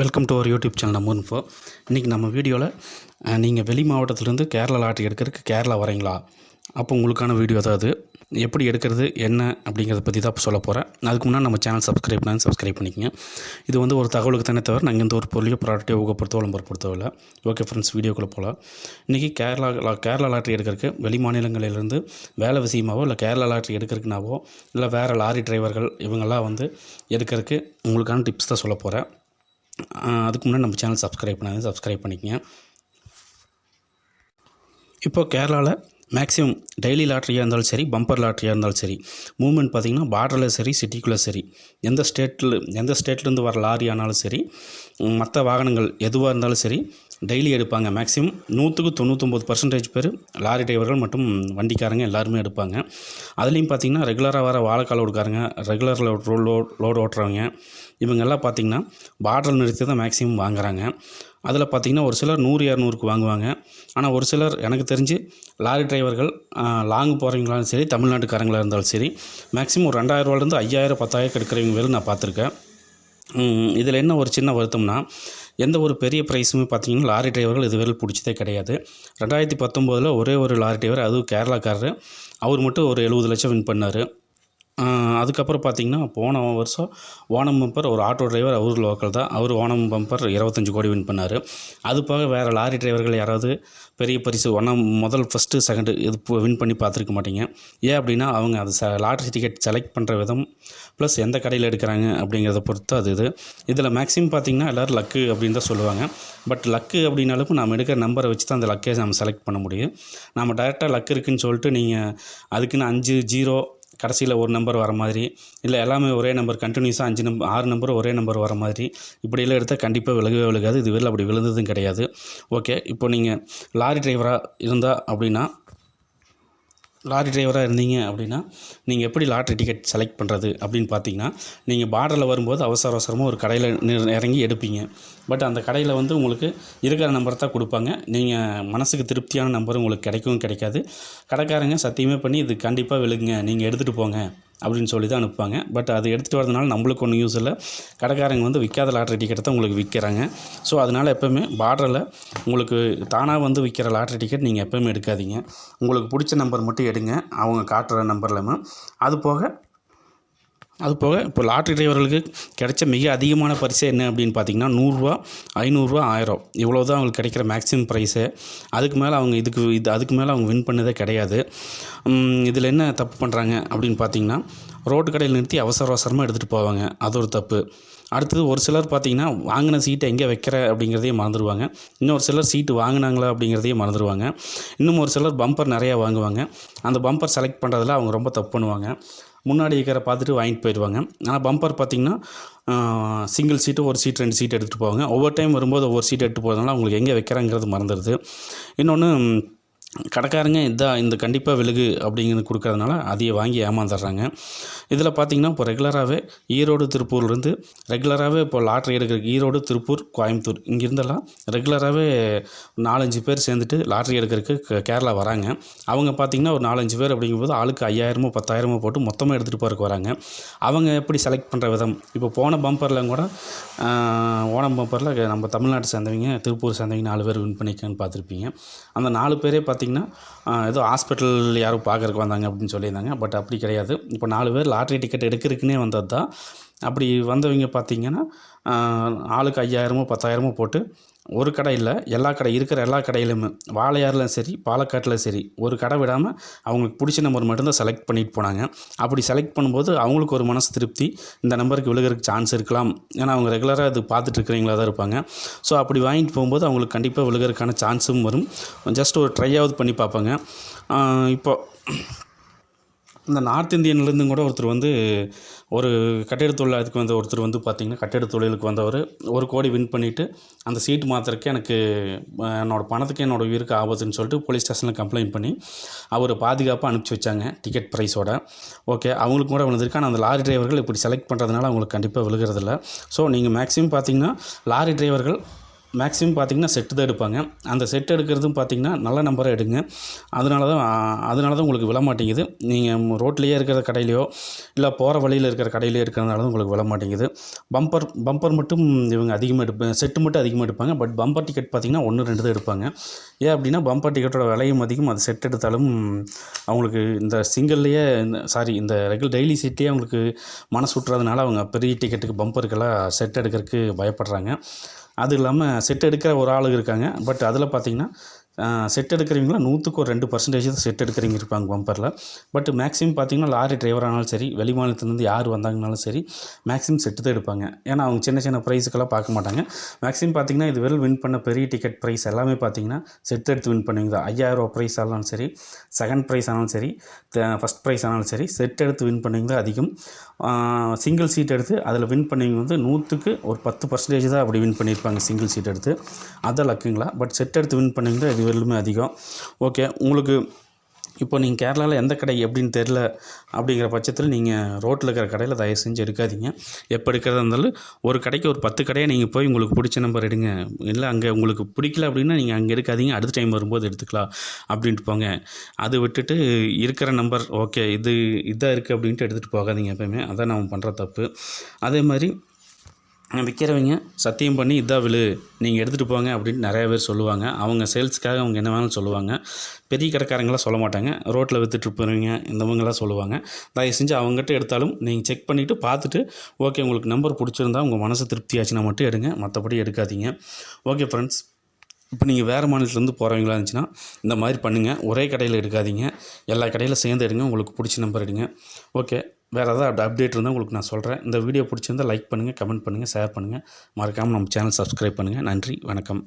Welcome to our YouTube channel நம்ம info இன்றைக்கி நம்ம வீடியோவில் நீங்கள் வெளி மாவட்டத்திலேருந்து கேரளா லாட்ரி எடுக்கிறதுக்கு கேரளா வரீங்களா? அப்போ உங்களுக்கான வீடியோ தான் அது. எப்படி எடுக்கிறது என்ன அப்படிங்கிறத பற்றி தான் சொல்ல போகிறேன் அதுக்கு முன்னாடி நம்ம சேனல் சப்ஸ்கிரைப் பண்ணி சப்ஸ்கிரைப் பண்ணிக்கங்க. இது வந்து ஒரு தகவலுக்கு தானே தவிர நாங்கள் இந்த ஒரு பொருளையோ ப்ராடக்டையோ ஊக்கப்படுத்தோ விளம்பரப்படுத்தோ இல்லை. ஓகே ஃப்ரெண்ட்ஸ் வீடியோக்குள்ளே போகலாம் இன்றைக்கி கேரளா கேரளா லாட்ரி எடுக்கிறதுக்கு வெளி மாநிலங்களிலிருந்து வேலை விஷயமாவோ இல்லை கேரளா லாட்ரி எடுக்கிறதுக்குனாவோ இல்லை வேறு லாரி டிரைவர்கள் இவங்கெல்லாம் வந்து எடுக்கிறதுக்கு உங்களுக்கான டிப்ஸ் தான் சொல்ல போகிறேன் அதுக்கு முன்னாடி நம்ம சேனல் சப்ஸ்கிரைப் பண்ணாங்க சப்ஸ்கிரைப் பண்ணிக்கங்க. இப்போ கேரளாவில் மேக்ஸிமம் டெய்லி லாட்ரியாக இருந்தாலும் சரி பம்பர் லாட்ரியாக இருந்தாலும் சரி மூவ்மெண்ட் பார்த்திங்கன்னா பார்டரில் சரி சிட்டிக்குள்ளே சரி எந்த ஸ்டேட்டில் எந்த ஸ்டேட்லேருந்து வர லாரி ஆனாலும் சரி மற்ற வாகனங்கள் எதுவாக இருந்தாலும் சரி டெய்லி எடுப்பாங்க மேக்ஸிமம். நூற்றுக்கு தொண்ணூற்றொம்பது பர்சன்டேஜ் பேர் லாரி டிரைவர்கள் மற்றும் வண்டிக்காரங்க எல்லாருமே எடுப்பாங்க. அதுலேயும் பார்த்திங்கன்னா ரெகுலராக வர வாழைக்கால் ஓடுக்காரங்க ரெகுலர் லோட் லோட் லோடு ஓட்டுறவங்க இவங்கெல்லாம் பார்த்திங்கன்னா பாட்டில் நிறுத்தி தான் மேக்ஸிமம் வாங்குறாங்க. அதில் பார்த்திங்கன்னா ஒரு சிலர் நூறு இரநூறுக்கு வாங்குவாங்க. ஆனால் ஒரு சிலர் எனக்கு தெரிஞ்சு லாரி டிரைவர்கள் லாங் போகிறவங்களாலும் சரி தமிழ்நாட்டுக்காரங்களாக இருந்தாலும் சரி மேக்ஸிமம் ஒரு ரெண்டாயிரரூவாலேருந்து ஐயாயிரம் பத்தாயிரம் எடுக்கிறவங்க வேறு நான் பார்த்துருக்கேன் இதில் என்ன ஒரு சின்ன வருத்தம்னா எந்த ஒரு பெரிய ப்ரைஸுமே பார்த்தீங்கன்னா லாரி டிரைவர்கள் இதுவரை பிடிச்சதே கிடையாது. ரெண்டாயிரத்தி பத்தொம்போதில் ஒரே ஒரு லாரி டிரைவர் அதுவும் கேரளாக்காரரு. அவர் மட்டும் ஒரு எழுபது லட்சம் வின் பண்ணார். அதுக்கப்புறம் பார்த்தீங்கன்னா போன வருஷம் ஓணம் பம்பர் ஒரு ஆட்டோ டிரைவர் அவர் லோக்கல் தான். அவர் ஓணம் பம்பர் இருபத்தஞ்சு கோடி வின் பண்ணார். அது போக வேறு லாரி டிரைவர்கள் யாராவது பெரிய பரிசு ஒன்றாம் முதல் ஃபஸ்ட்டு செகண்டு இது வின் பண்ணி பார்த்துருக்க மாட்டீங்க. ஏன் அப்படின்னா அவங்க அது ச லாட்ரி டிக்கெட் செலக்ட் பண்ணுற விதம் ப்ளஸ் எந்த கடையில் எடுக்கிறாங்க அப்படிங்கிறத பொறுத்து அது இது. இதில் மேக்ஸிமம் பார்த்திங்கன்னா எல்லோரும் லக்கு அப்படின்னு தான் சொல்லுவாங்க. பட் லக்கு அப்படின்னாலும் நம்ம எடுக்கிற நம்பரை வச்சு தான் அந்த லக்கே நம்ம செலக்ட் பண்ண முடியும். நம்ம டேரெக்டாக லக் இருக்குன்னு சொல்லிட்டு நீங்கள் அதுக்குன்னு அஞ்சு ஜீரோ கடைசியில் ஒரு நம்பர் வர மாதிரி. இல்லை எல்லாமே ஒரே நம்பர் கண்டினியூஸாக அஞ்சு நம்பர் ஆறு நம்பர் ஒரே நம்பர் வர மாதிரி. இப்படியெல்லாம் எடுத்தால் கண்டிப்பாக விலகவே விலகாது. இது அப்படி விழுந்ததும் கிடையாது. ஓகே இப்போ நீங்கள் லாரி டிரைவராக இருந்தால் அப்படின்னா லாரி டிரைவராக இருந்தீங்க அப்படின்னா நீங்கள் எப்படி லாட்ரி டிக்கெட் செலக்ட் பண்ணுறது அப்படின்னு பார்த்தீங்கன்னா நீங்கள் பார்டரில் வரும்போது அவசர அவசரமாக ஒரு கடையில் இறங்கி எடுப்பீங்க. பட் அந்த கடையில் வந்து உங்களுக்கு இருக்கிற நம்பர் தான் கொடுப்பாங்க. நீங்கள் மனசுக்கு திருப்தியான நம்பர் உங்களுக்கு கிடைக்கவும் கிடைக்காது. கடைக்காரங்க சத்தியமே பண்ணி இது கண்டிப்பாக விழுகுங்க நீங்கள் எடுத்துகிட்டு போங்க. அப்படின்னு சொல்லி தான் அனுப்புவாங்க. பட் அது எடுத்துகிட்டு வரதுனால நம்மளுக்கு ஒன்றும் யூஸ் இல்லை. கடைக்காரங்க வந்து விற்காத லாட்ரி டிக்கெட்டை தான் உங்களுக்கு விற்கிறாங்க ஸோ அதனால் எப்போவுமே பார்டரில் உங்களுக்கு தானாக வந்து விற்கிற லாட்ரி டிக்கெட் நீங்கள் எப்போவுமே எடுக்காதீங்க. உங்களுக்கு பிடிச்ச நம்பர் மட்டும் எடுங்க. அவங்க காட்டுற நம்பர்லாமல் அது போக அது போக இப்போ லாட்ரி டிரைவர்களுக்கு கிடைச்ச மிக அதிகமான பரிசு என்ன அப்படின்னு பார்த்தீங்கன்னா நூறுரூவா ஐநூறுரூவா ஆயிரம். இவ்வளோ தான் அவங்களுக்கு கிடைக்கிற மேக்ஸிமம் ப்ரைஸு அதுக்கு மேலே அவங்க இதுக்கு இது அதுக்கு மேலே அவங்க வின் பண்ணதே கிடையாது. இதில் என்ன தப்பு பண்ணுறாங்க அப்படின்னு பார்த்தீங்கன்னா ரோட்டு கடையில் நிறுத்தி அவசர அவசரமாக எடுத்துகிட்டு போவாங்க. அது ஒரு தப்பு. அடுத்தது ஒரு சிலர் பார்த்தீங்கன்னா வாங்கின சீட்டை எங்கே வைக்கிற அப்படிங்கிறதையே மறந்துடுவாங்க இன்னொரு சிலர் சீட்டு வாங்கினாங்களா அப்படிங்கிறதையே மறந்துடுவாங்க இன்னும் ஒரு சிலர் பம்பர் நிறையா வாங்குவாங்க. அந்த பம்பர் செலக்ட் பண்ணுறதுல அவங்க ரொம்ப தப்பு பண்ணுவாங்க. முன்னாடி இருக்கிற பார்த்துட்டு வாங்கிட்டு போயிடுவாங்க. ஆனால் பம்பர் பார்த்திங்கன்னா சிங்கிள் சீட்டு ஒரு சீட் ரெண்டு சீட் எடுத்துகிட்டு போவாங்க. ஒவ்வொரு டைம் வரும்போது ஒவ்வொரு சீட் எடுத்து போகிறதுனால அவங்களுக்கு எங்கே வைக்கிறாங்கிறது மறந்துடுது. இன்னொன்று கடைக்காரங்க இதான் இந்த கண்டிப்பாக விலகு அப்படிங்கிறது கொடுக்கறதுனால அதையே வாங்கி ஏமாந்துடுறாங்க இதில் பார்த்தீங்கன்னா இப்போ ரெகுலராகவே ஈரோடு திருப்பூர்லேருந்து ரெகுலராகவே இப்போ லாட்ரி எடுக்கிறதுக்கு ஈரோடு திருப்பூர் கோயம்புத்தூர் இங்கேருந்தெல்லாம் ரெகுலராகவே நாலஞ்சு பேர் சேர்ந்துட்டு லாட்ரி எடுக்கிறதுக்கு கேரளா வராங்க. அவங்க பார்த்தீங்கன்னா ஒரு நாலஞ்சு பேர் அப்படிங்கும்போது ஆளுக்கு ஐயாயிரமோ பத்தாயிரமோ போட்டு மொத்தமாக எடுத்துகிட்டு போகிறக்கு வராங்க. அவங்க எப்படி செலக்ட் பண்ணுற விதம்? இப்போ போன பம்பரில் கூட ஓணம் பம்பரில் நம்ம தமிழ்நாட்டு சேர்ந்தவங்க திருப்பூர் சேர்ந்தவங்க நாலு பேர் வின் பண்ணியிருக்கான்னு பார்த்துருப்பீங்க அந்த நாலு பேரே பார்த்திங்கன்னா பார்த்திங்கன்னா ஏதோ ஹாஸ்பிட்டல் யாரும் பார்க்கறதுக்கு வந்தாங்க அப்படின்னு சொல்லியிருந்தாங்க. பட் அப்படி கிடையாது. இப்போ நாலு பேர் லாட்ரி டிக்கெட் எடுக்கிறதுக்குனே வந்தது தான் அப்படி வந்தவங்க பார்த்தீங்கன்னா ஆளுக்கு ஐயாயிரமோ பத்தாயிரமோ போட்டு ஒரு கடை இல்லை எல்லா கடை இருக்கிற எல்லா கடையிலுமே வாழையாறுலையும் சரி பாலக்காட்டில் சரி ஒரு கடை விடாமல் அவங்களுக்கு பிடிச்ச நம்பர் மட்டும்தான் செலக்ட் பண்ணிட்டு போனாங்க. அப்படி செலக்ட் பண்ணும்போது அவங்களுக்கு ஒரு மனசு திருப்தி. இந்த நம்பருக்கு விழுகிறதுக்கு சான்ஸ் இருக்கலாம். ஏன்னா அவங்க ரெகுலராக இது பார்த்துட்டு இருக்கிறவங்களா தான் இருப்பாங்க. ஸோ அப்படி வாங்கிட்டு போகும்போது அவங்களுக்கு கண்டிப்பாக விழுகிறதுக்கான சான்ஸும் வரும். ஜஸ்ட் ஒரு ட்ரையாவது பண்ணி பார்ப்பாங்க. இப்போ இந்த நார்த் இந்தியன்லேருந்து கூட ஒருத்தர் வந்து ஒரு கட்டிட தொழிலாளருக்கு வந்த ஒருத்தர் வந்து பார்த்திங்கன்னா கட்டிட தொழிலுக்கு வந்தவர். ஒரு கோடி வின் பண்ணிவிட்டு அந்த சீட்டு மாத்திரக்கு எனக்கு என்னோடய பணத்துக்கு என்னோடய உயிருக்கு ஆபத்துன்னு சொல்லிட்டு போலீஸ் ஸ்டேஷனில் கம்ப்ளைண்ட் பண்ணி அவர் பாதுகாப்பாக அனுப்பிச்சி வச்சாங்க டிக்கெட் ப்ரைஸோட. ஓகே அவங்களுக்கு கூட விழுந்திருக்கு. ஆனால் அந்த லாரி டிரைவர்கள் இப்படி செலக்ட் பண்ணுறதுனால அவங்களுக்கு கண்டிப்பாக விழுகிறதில்ல. ஸோ நீங்கள் மேக்ஸிமம் பார்த்திங்கன்னா லாரி டிரைவர்கள் மேக்ஸிமம் பார்த்தீங்கன்னா செட்டு தான் எடுப்பாங்க. அந்த செட் எடுக்கிறதும் பார்த்தீங்கன்னா நல்ல நம்பரை எடுங்க. அதனால தான் அதனால தான் உங்களுக்கு விழ மாட்டேங்குது. நீங்கள் ரோட்லேயே இருக்கிற கடையிலையோ இல்லை போகிற வழியில் இருக்கிற கடையிலையோ இருக்கிறதுனால தான் உங்களுக்கு விழ மாட்டேங்குது. பம்பர் பம்பர் மட்டும் இவங்க அதிகமாக எடுப்பாங்க செட்டு மட்டும் அதிகமாக எடுப்பாங்க. பட் பம்பர் டிக்கெட் பார்த்தீங்கன்னா ஒன்று ரெண்டு தான் எடுப்பாங்க. ஏன் அப்படின்னா பம்பர் டிக்கெட்டோட விலையும் அதிகம். அது செட் எடுத்தாலும் அவங்களுக்கு இந்த சிங்கிள்லேயே சாரி இந்த ரெகுலர் டெய்லி சீட்லேயே அவங்களுக்கு மனசு விட்டுறதுனால அவங்க பெரிய டிக்கெட்டுக்கு பம்பருக்கெல்லாம் செட் எடுக்கிறதுக்கு பயப்படுறாங்க. அது இல்லாமல் செட் எடுக்கிற ஒரு ஆளுங்க இருக்காங்க. பட் அதில் பார்த்தீங்கன்னா செட் எடுக்கிறவங்களா நூற்றுக்கு ஒரு ரெண்டு பர்சன்டேஜ் தான் செட் எடுக்கிறவங்க இருப்பாங்க பம்பரில் பட் மேக்ஸிமம் பார்த்தீங்கன்னா லாரி டிரைவரானாலும் சரி வெளி மாநிலத்துலேருந்து யார் வந்தாங்கனாலும் சரி மேக்ஸிமம் செட்டு தான் எடுப்பாங்க. ஏன்னா அவங்க சின்ன சின்ன ப்ரைஸுக்கெல்லாம் பார்க்க மாட்டாங்க. மேக்ஸிமம் பார்த்தீங்கன்னா இது வெறும் வின் பண்ண பெரிய டிக்கெட் ப்ரைஸ் எல்லாமே பார்த்தீங்கன்னா செட் எடுத்து வின் பண்ணுவீங்க. தான் ஐயாயிரம் ப்ரைஸ் ஆனாலும் சரி செகண்ட் ப்ரைஸ் ஆனாலும் சரி ஃபஸ்ட் ப்ரைஸ் ஆனாலும் சரி செட் எடுத்து வின் பண்ணுவீங்க தான் அதிகம். சிங்கிள் சீட் எடுத்து அதில் வின் பண்ணுவீங்க வந்து நூற்றுக்கு ஒரு பத்து பர்சன்டேஜ் தான் அப்படி வின் பண்ணியிருப்பாங்க சிங்கிள் சீட் எடுத்து. அதை லக்குங்களா பட் செட் எடுத்து வின் பண்ணவங்க தான் இது வரையிலுமே அதிகம். ஓகே உங்களுக்கு இப்போ நீங்கள் கேரளாவில் எந்த கடை எப்படின்னு தெரில அப்படிங்கிற பட்சத்தில் நீங்கள் ரோட்டில் இருக்கிற கடையில் தயவு செஞ்சு எடுக்காதீங்க. எப்போ எடுக்கிறதா இருந்தாலும் ஒரு கடைக்கு ஒரு பத்து கடையை நீங்கள் போய் உங்களுக்கு பிடிச்ச நம்பர் எடுங்க. இல்லை அங்கே உங்களுக்கு பிடிக்கல அப்படின்னா நீங்கள் அங்கே எடுக்காதீங்க. அடுத்த டைம் வரும்போது எடுத்துக்கலாம் அப்படின்ட்டு போங்க. அது விட்டுட்டு இருக்கிற நம்பர் ஓகே இது இதாக இருக்குது அப்படின்ட்டு எடுத்துகிட்டு போகாதீங்க எப்போயுமே. அதான் நம்ம பண்ணுற தப்பு. அதே மாதிரி விற்கிறவங்க சத்தியம் பண்ணி இதான் விழு நீங்கள் எடுத்துகிட்டு போங்க அப்படின்னு நிறைய பேர் சொல்லுவாங்க. அவங்க சேல்ஸுக்காக அவங்க என்ன வேணாலும் சொல்லுவாங்க. பெரிய கடைக்காரங்களாம் சொல்ல மாட்டாங்க. ரோட்டில் விற்றுட்டு போகிறவங்க இந்தவங்களாம் சொல்லுவாங்க. தயவு செஞ்சு அவங்ககிட்ட எடுத்தாலும் நீங்கள் செக் பண்ணிவிட்டு பார்த்துட்டு ஓகே உங்களுக்கு நம்பர் பிடிச்சிருந்தா உங்கள் மனசு திருப்தி ஆச்சுன்னா மட்டும் எடுங்க. மற்றபடி எடுக்காதீங்க. Okay friends. இப்போ நீங்கள் வேறு மாநிலத்துலேருந்து போகிறவங்களா இருந்துச்சுன்னா இந்த மாதிரி பண்ணுங்கள் ஒரே கடையில் எடுக்காதீங்க. எல்லா கடையில் சேர்ந்து எடுங்க. உங்களுக்கு பிடிச்ச நம்பர் எடுங்க. ஓகே. வேறு ஏதாவது அப்டேட் இருந்தால் உங்களுக்கு நான் சொல்கிறேன் இந்த வீடியோ பிடிச்சிருந்தால் லைக் பண்ணுங்கள் கமெண்ட் பண்ணுங்கள் ஷேர் பண்ணுங்கள் மறக்காமல் நம்ம சேனல் சப்ஸ்கிரைப் பண்ணுங்கள் நன்றி வணக்கம்.